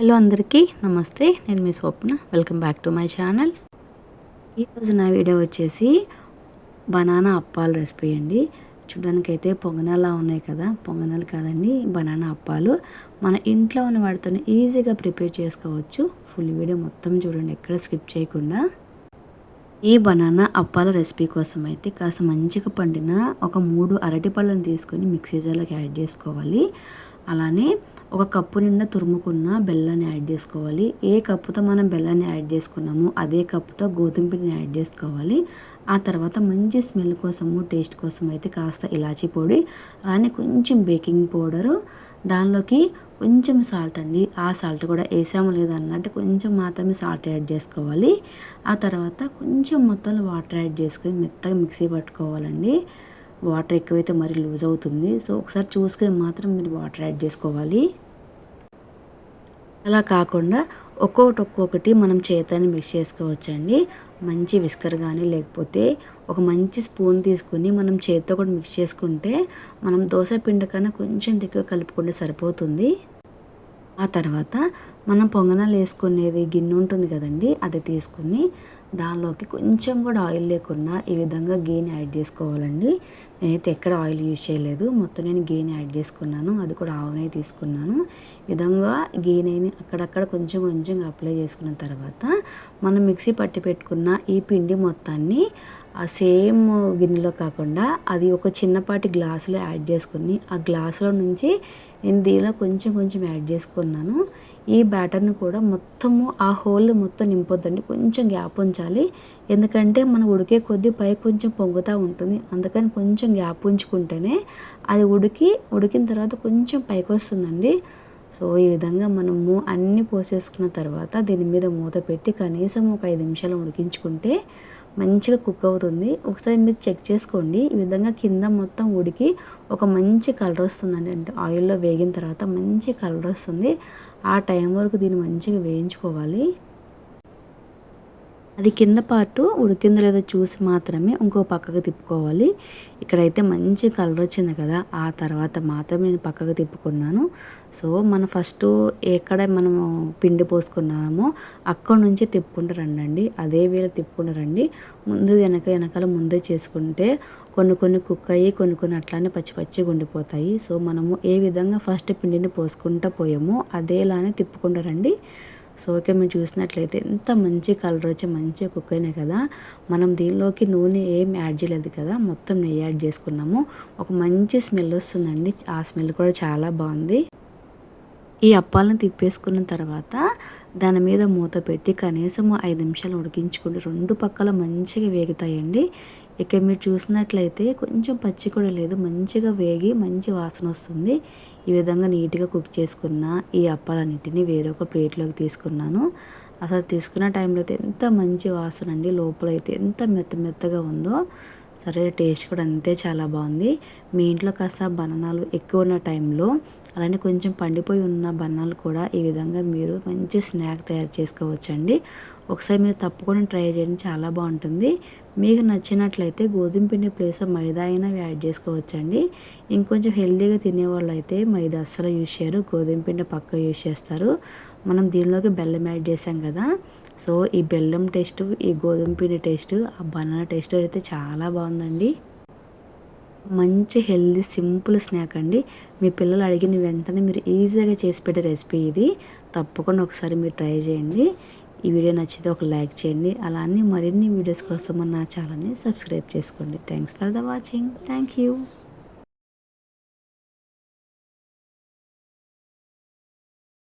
Hello అందరికీ నమస్తే. నేను మీ Swapna. Welcome back to my channel. ఈరోజు నా వీడియో వచ్చేసి బనానా అప్పాలు రెసిపీ అండి. చూడడానికైతే పొంగనాలా ఉన్నాయి కదా. పొంగనాలు కాదండి బనానా అప్పాలు. మన ఇంట్లో ఉన్న వాటితోనే ఈజీగా ప్రిపేర్ చేసుకోవచ్చు. ఫుల్ వీడియో మొత్తం చూడండి ఎక్కడ స్కిప్ చేయకుండా. ఈ బనానా అప్పాల రెసిపీ కోసం అయితే కాస్త మంచిగా పండిన ఒక మూడు అరటి పళ్ళను తీసుకొని మిక్సీ జార్లోకి యాడ్ చేసుకోవాలి. అలానే ఒక కప్పు నిండా తురుముకున్న బెల్లాన్ని యాడ్ చేసుకోవాలి. ఏ కప్పుతో మనం బెల్లాన్ని యాడ్ చేసుకున్నామో అదే కప్పుతో గోధుమ పిండిని యాడ్ చేసుకోవాలి. ఆ తర్వాత మంచి స్మెల్ కోసము టేస్ట్ కోసం అయితే కాస్త ఇలాచీ పొడి అలానే కొంచెం బేకింగ్ పౌడరు దానిలోకి కొంచెం సాల్ట్ అండి. ఆ సాల్ట్ కూడా వేసాము లేదన్నట్టు కొంచెం మాత్రమే సాల్ట్ యాడ్ చేసుకోవాలి. ఆ తర్వాత కొంచెం మొత్తంలో వాటర్ యాడ్ చేసుకొని మెత్తగా మిక్సీ పట్టుకోవాలండి. వాటర్ ఎక్కువైతే మరి లూజ్ అవుతుంది. సో ఒకసారి చూసుకుని మాత్రం మీరు వాటర్ యాడ్ చేసుకోవాలి. అలా కాకుండా ఒక్కొక్కటి ఒక్కొక్కటి మనం చేతని మిక్స్ చేసుకోవచ్చండి. మంచి విస్కర్ కానీ లేకపోతే ఒక మంచి స్పూన్ తీసుకుని మనం చేతితో కూడా మిక్స్ చేసుకుంటే మనం దోశ పిండి కన్నా కొంచెం దిక్కువ కలుపుకుంటే సరిపోతుంది. ఆ తర్వాత మనం పొంగనాలు వేసుకునేది గిన్నె ఉంటుంది కదండి అది తీసుకుని దానిలోకి కొంచెం కూడా ఆయిల్ లేకుండా ఈ విధంగా గీని యాడ్ చేసుకోవాలండి. నేనైతే ఎక్కడ ఆయిల్ యూజ్ చేయలేదు. మొత్తం నేను గీని యాడ్ చేసుకున్నాను. అది కూడా ఆవునే తీసుకున్నాను. విధంగా గీనైని అక్కడక్కడ కొంచెం కొంచెం అప్లై చేసుకున్న తర్వాత మనం మిక్సీ పట్టి పెట్టుకున్న ఈ పిండి మొత్తాన్ని ఆ సేమ్ గిన్నెలో కాకుండా అది ఒక చిన్నపాటి గ్లాసులో యాడ్ చేసుకుని ఆ గ్లాసులో నుంచి నేను దీనిలో కొంచెం కొంచెం యాడ్ చేసుకున్నాను. ఈ బ్యాటర్ని కూడా మొత్తము ఆ హోల్ మొత్తం నింపొద్దండి. కొంచెం గ్యాప్ ఉంచాలి. ఎందుకంటే మనం ఉడికే కొద్దీ పై కొంచెం పొంగుతూ ఉంటుంది. అందుకని కొంచెం గ్యాప్ ఉంచుకుంటేనే అది ఉడికి ఉడికిన తర్వాత కొంచెం పైకి వస్తుందండి. సో ఈ విధంగా మనము అన్నీ పోసేసుకున్న తర్వాత దీని మీద మూత పెట్టి కనీసం ఒక ఐదు నిమిషాలు ఉడికించుకుంటే మంచిగా కుక్ అవుతుంది. ఒకసారి మీరు చెక్ చేసుకోండి. ఈ విధంగా కింద మొత్తం ఉడికి ఒక మంచి కలర్ వస్తుందండి. అంటే ఆయిల్లో వేగిన తర్వాత మంచి కలర్ వస్తుంది. ఆ టైం వరకు దీన్ని మంచిగా వేయించుకోవాలి. అది కింద పార్టు ఉడికిందో లేదో చూసి మాత్రమే ఇంకో పక్కకు తిప్పుకోవాలి. ఇక్కడైతే మంచి కలర్ వచ్చింది కదా. ఆ తర్వాత మాత్రమే నేను పక్కకు తిప్పుకున్నాను. సో మనం ఫస్ట్ ఎక్కడ మనము పిండి పోసుకున్నామో అక్కడ నుంచి తిప్పుకుంటూ రండి అదే వేళ తిప్పుకుంటూ రండి. ముందు వెనక వెనకాల ముందే చేసుకుంటే కొన్ని కొన్ని కుక్ అయ్యి కొన్ని కొన్ని అట్లానే పచ్చి పచ్చిగా ఉండిపోతాయి. సో మనము ఏ విధంగా ఫస్ట్ పిండిని పోసుకుంటూ పోయామో అదేలానే తిప్పుకుంటూ రండి. సో ఇక్కడ మేము చూసినట్లయితే ఎంత మంచి కలర్ వచ్చే మంచి కుక్కనే కదా. మనం దీనిలోకి నూనె ఏం యాడ్ చేయలేదు కదా మొత్తం నెయ్యి యాడ్ చేసుకున్నాము. ఒక మంచి స్మెల్ వస్తుందండి. ఆ స్మెల్ కూడా చాలా బాగుంది. ఈ అప్పాలను తిప్పేసుకున్న తర్వాత దాని మీద మూత పెట్టి కనీసం ఐదు నిమిషాలు ఉడికించుకుంటే రెండు పక్కల మంచిగా వేగుతాయండి. ఇక మీరు చూసినట్లయితే కొంచెం పచ్చి కూడా లేదు. మంచిగా వేగి మంచి వాసన వస్తుంది. ఈ విధంగా నీట్గా కుక్ చేసుకున్న ఈ అప్పాలన్నింటినీ వేరొక ప్లేట్లోకి తీసుకున్నాను. అసలు తీసుకున్న టైంలో అయితే ఎంత మంచి వాసన అండి. లోపల అయితే ఎంత మెత్త మెత్తగా ఉందో. సరే టేస్ట్ కూడా అంతే చాలా బాగుంది. మీ ఇంట్లో కాస్త బనానాలు ఎక్కువ ఉన్న టైంలో అలానే కొంచెం పండిపోయి ఉన్న బనానాలు కూడా ఈ విధంగా మీరు మంచి స్నాక్ తయారు చేసుకోవచ్చండి. ఒకసారి మీరు తప్పకుండా ట్రై చేయండి చాలా బాగుంటుంది. మీకు నచ్చినట్లయితే గోధుమ పిండి ప్లేస్ మైదా అయినా యాడ్ చేసుకోవచ్చండి. ఇంకొంచెం హెల్తీగా తినేవాళ్ళు అయితే మైదా అస్సలు యూజ్ చేయరు గోధుమ పిండి పక్క యూజ్ చేస్తారు. మనం దీనిలోకి బెల్లం యాడ్ చేసాం కదా సో ఈ బెల్లం టేస్ట్ ఈ గోధుమ పిండి టేస్ట్ ఆ బనానా టేస్ట్ అయితే చాలా బాగుందండి. మంచి హెల్దీ సింపుల్ స్నాక్ అండి. మీ పిల్లలు అడిగిన వెంటనే మీరు ఈజీగా చేసి పెట్టే రెసిపీ ఇది. తప్పకుండా ఒకసారి మీరు ట్రై చేయండి. ఈ వీడియో నచ్చితే ఒక లైక్ చేయండి. అలానే మరిన్ని వీడియోస్ కోసం నా ఛానల్ని సబ్స్క్రైబ్ చేసుకోండి. Thanks for the watching thank you